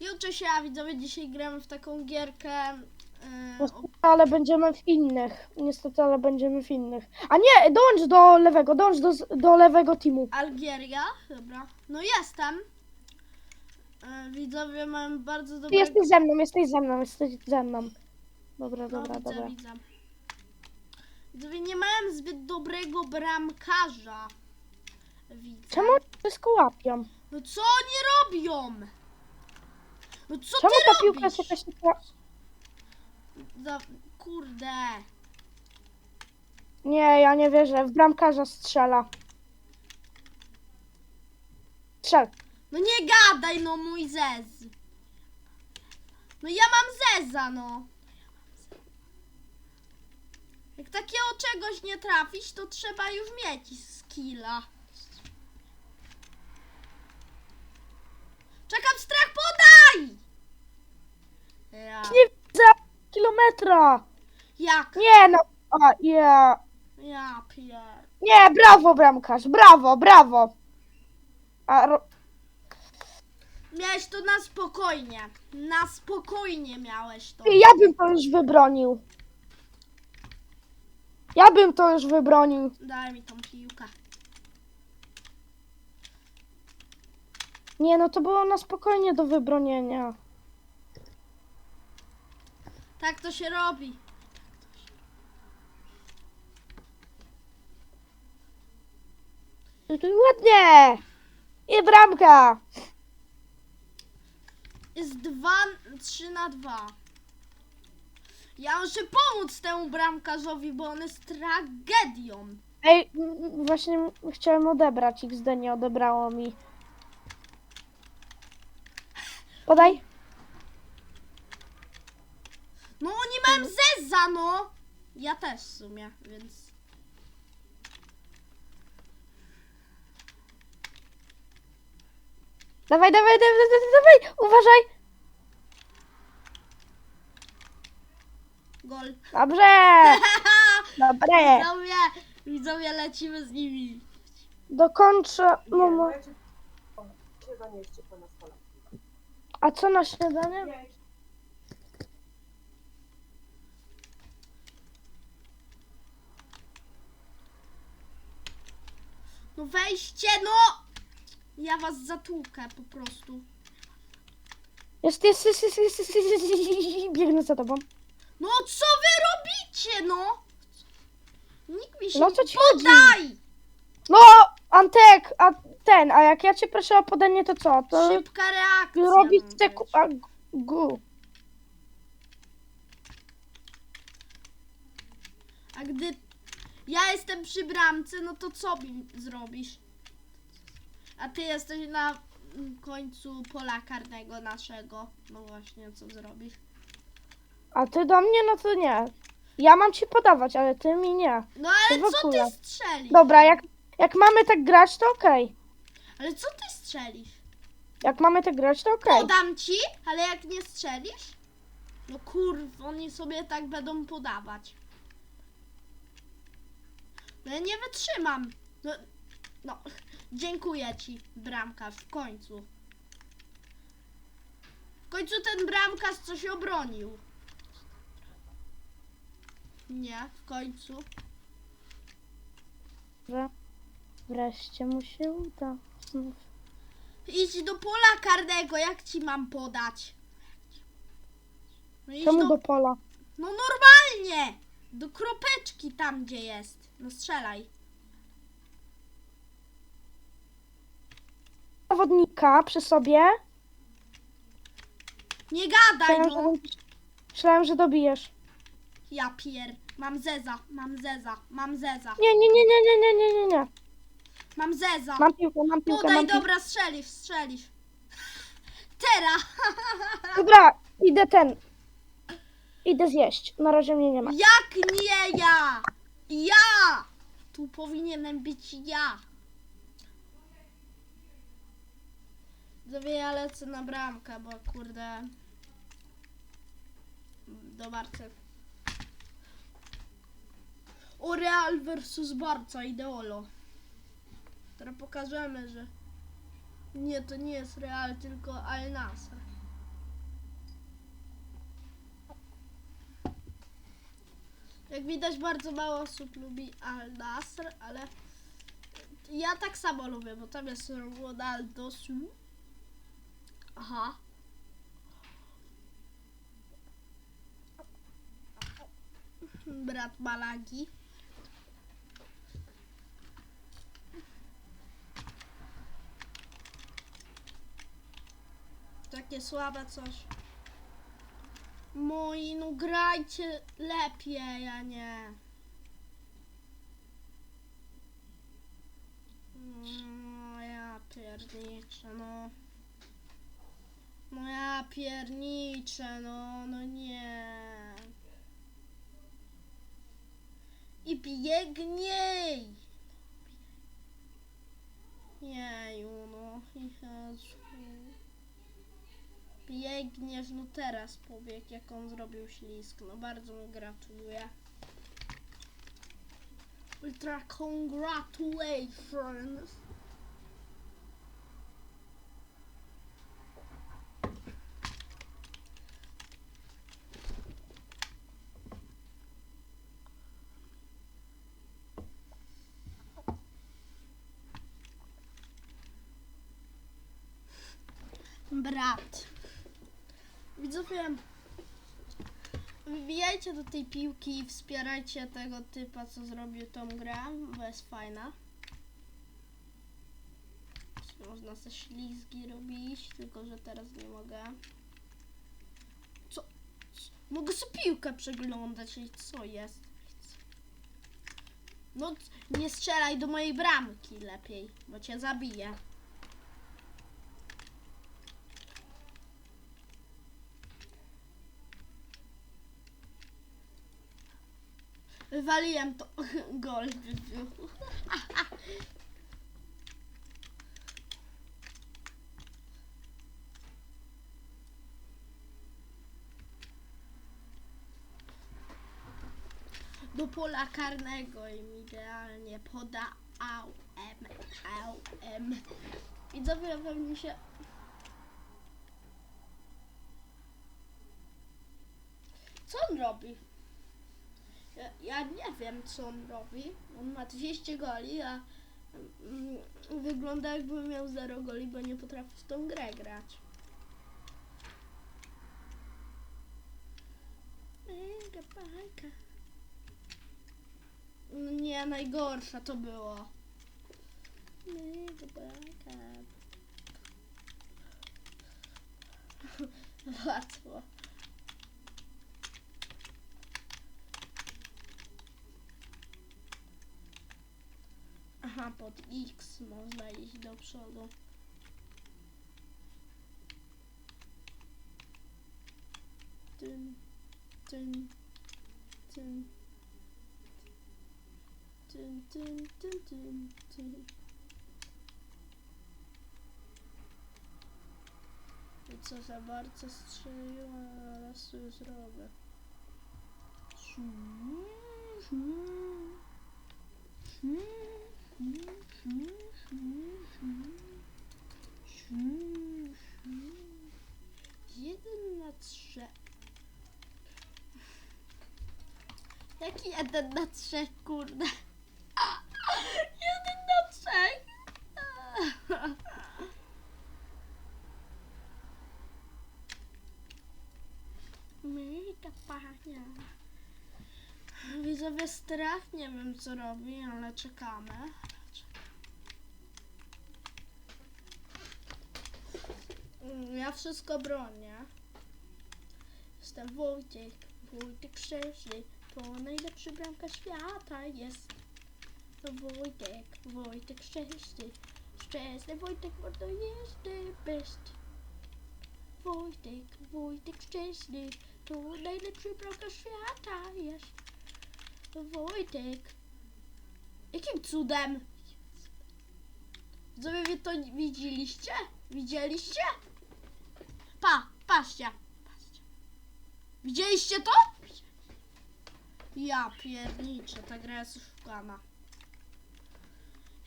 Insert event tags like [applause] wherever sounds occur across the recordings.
Jo, cześć, ja widzowie, dzisiaj gramy w taką gierkę. Yy, o, Niestety, ale będziemy w innych. Niestety, ale będziemy w innych. A nie, dołącz do lewego, dołącz do, do lewego teamu. Algieria, dobra. No jestem. Yy, widzowie mam bardzo Ty dobre. jesteś ze mną, jesteś ze mną, jesteś ze mną. Dobra, no, dobra, widzę, dobra. widzę. Widzowie, nie mają zbyt dobrego bramkarza. Widzę. Czemu wszystko łapią? No co oni robią? No co Czemu ty ta robisz? piłka jest jakaś taka... Za... Kurde. Nie, ja nie wierzę, w bramkarza strzela. Strzel. No nie gadaj, no mój zez. No ja mam zeza, no. Jak takiego czegoś nie trafić, to trzeba już mieć skilla. Czekam, strach, Ja. Nie widzę kilometra. Jak? Nie no, a, ja... Ja pier... Nie, brawo bramkarz, brawo, brawo. A, ro... Miałeś to na spokojnie. Na spokojnie miałeś to. Ja bym to już wybronił. Ja bym to już wybronił. Daj mi tą piłkę. Nie, no to było na spokojnie do wybronienia. Tak to się robi. Ładnie! I bramka! Jest 2, 3 na 2. Ja muszę pomóc temu bramkarzowi, bo on jest tragedią. Ej, m- m- właśnie chciałem odebrać XD, nie odebrało mi. Podaj. No oni mają zeza, no. Ja też w sumie, więc... Dawaj, dawaj, dawaj, dawaj, dawaj! Uważaj! Gol. Dobrze! [laughs] Dobre! Widzowie, widzowie, lecimy z nimi. Dokończę. Nie, Mamo. no ja cię... Śniadanie jeszcze po na stole. A co na śniadanie? Nie, No wejście, no! Ja was zatłukę po prostu. Jest, jest, jest, jest, jest, jest, jest, jest, jest, biegnę za tobą. No co wy robicie, no? Nikt mi się No co ci chodzi? podaj! No, Antek, a ten, a jak ja cię proszę o podanie, to co? To Szybka reakcja. robić te ku- a, gu. A gdy ja jestem przy bramce, no to co mi zrobisz? A ty jesteś na mm, końcu pola karnego naszego. No właśnie, co zrobisz? A ty do mnie, no to nie. Ja mam ci podawać, ale ty mi nie. No ale w co ty strzelisz? Dobra, jak, jak mamy tak grać, to okej. Ale co ty strzelisz? Jak mamy tak grać, to okej. Podam ci, ale jak nie strzelisz? No kurwa, oni sobie tak będą podawać. No ja nie wytrzymam. No, no [laughs] dziękuję ci, bramkarz, w końcu. W końcu ten bramkarz coś obronił. Nie, w końcu. Wreszcie mu się uda. Znów. Idź do pola karnego, jak ci mam podać? No Czemu do... do pola? No normalnie! Do kropeczki tam, gdzie jest. No strzelaj. Zawodnika przy sobie. Nie gadaj, Myślałem, no! że, myślałem, że dobijesz. Ja pier... Mam zeza, mam zeza, mam zeza. Nie, nie, nie, nie, nie, nie, nie, nie. nie mam zeza. Mam piłkę, mam piłkę, Podaj, mam piłkę. dobra, strzelisz, strzelisz. [laughs] Teraz! [laughs] Dobra, idę ten. Idę zjeść. Na razie mnie nie ma. Jak nie ja? Ja! Tu powinienem być ja. Zowie, ja lecę na bramkę, bo kurde... Do Barcy. O Real versus Barca, ideolo. Teraz pokażemy, że nie, to nie jest Real, tylko Al Nasr. Jak widać bardzo mało osób lubi Al Nasr, ale ja tak samo lubię, bo tam jest Ronaldo Aha. Brat Malagi. Takie słabe coś. Moi, no grajcie lepiej, a nie. No ja no. No ja pierniczę, no, no nie. I biegniej! Jeju, no. Jezu. Biegniesz, no teraz pobieg, jak on zrobił ślisk. No bardzo mu gratuluję. Ultra congratulations. Brat. Widzowie, wbijajcie do tej piłki i wspierajcie tego typa, co zrobił tą grę, bo jest fajna. Można te ślizgi robić, tylko że teraz nie mogę. Co? Mogę sobie piłkę przeglądać i co jest? No, nie strzelaj do mojej bramki lepiej, bo cię zabiję. Wywaliłem to. [laughs] Gol. Do pola karnego im idealnie podałem. Ałem. Widzowie pewnie się... Co on robi? Ja, nie wiem, co on robi. On ma 200 goli, a mm, wygląda jakby miał 0 goli, bo nie potrafi w tą grę grać. Mega bajka. No Nie, najgorsza to było. Mega bajka. [laughs] Łatwo. Aha, pod X można iść do przodu. Tym, tym, tym, tym, tym, tym, tym, tym. I co za bardzo strzeliłem, ale sobie zrobię. Jeden na trzech. Jaki jeden na trzech, kurde? Jeden na trzech. Mega pania. Widzowie strach, nie wiem co robi, ale czekamy. Mm, Ja wszystko bronię. Jestem Wojciech, Wojtek Szczęśliwy, to najlepszy bramka świata jest. To Wojtek, Wojtek Szczęśliwy, Szczęsny Wojtek, to jest the best. Wojtek, Wojtek Szczęśliwy, to najlepszy bramka świata jest. To Wojtek. Jakim cudem? Widzowie, wy to widzieliście? Widzieliście? Pa, patrzcie. Widzieliście to? Ja pierniczę, ta gra jest oszukana.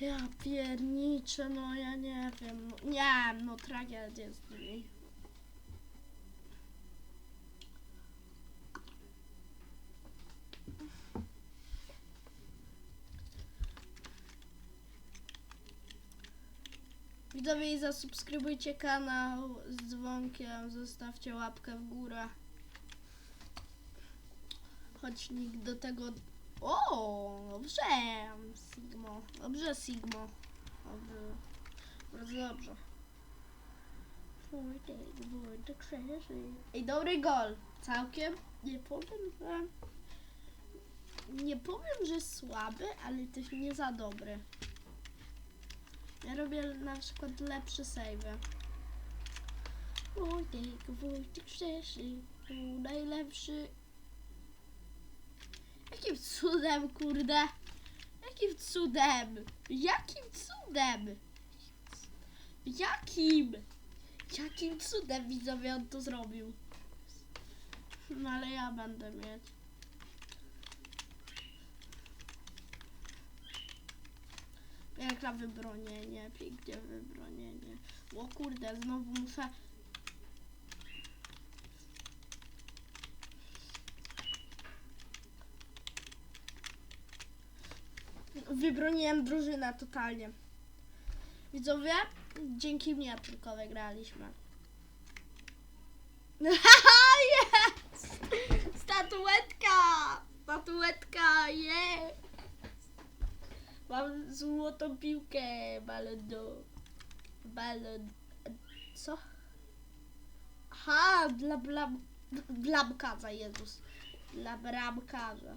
Ja pierniczę, no ja nie wiem. No, nie, no tragedia z. Widzowie i zasubskrybujcie kanał z dzwonkiem, zostawcie łapkę w górę. Choć nikt do tego... O, dobrze, Sigmo. Dobrze, Sigmo. Dobrze. Bardzo dobrze. Ej, dobry gol. Całkiem. Nie powiem, że... Nie powiem, że słaby, ale też nie za dobry. Ja robię na przykład lepsze savey. Wojtek, Wojtek Krzyży. Był najlepszy. Jakim cudem, kurde? Jakim cudem? Jakim cudem? Jakim? Jakim cudem widzowie on to zrobił? No ale ja będę mieć. Piękne wybronienie, pięknie wybronienie. O kurde, znowu muszę... Wybroniłem drużynę totalnie. Widzowie, dzięki mnie tylko wygraliśmy. [laughs] Jest! Statuetka! Statuetka, jest! Mam złotą piłkę, balon do... Balon... Co? Aha, dla blam... Blamkarza, Jezus. Dla bramkarza.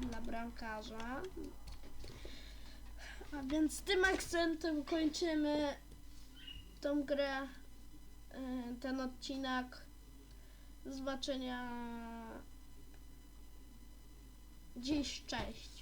Dla bramkarza. A więc tym akcentem kończymy tą grę, y, ten odcinek. Zobaczenia dziś. Cześć.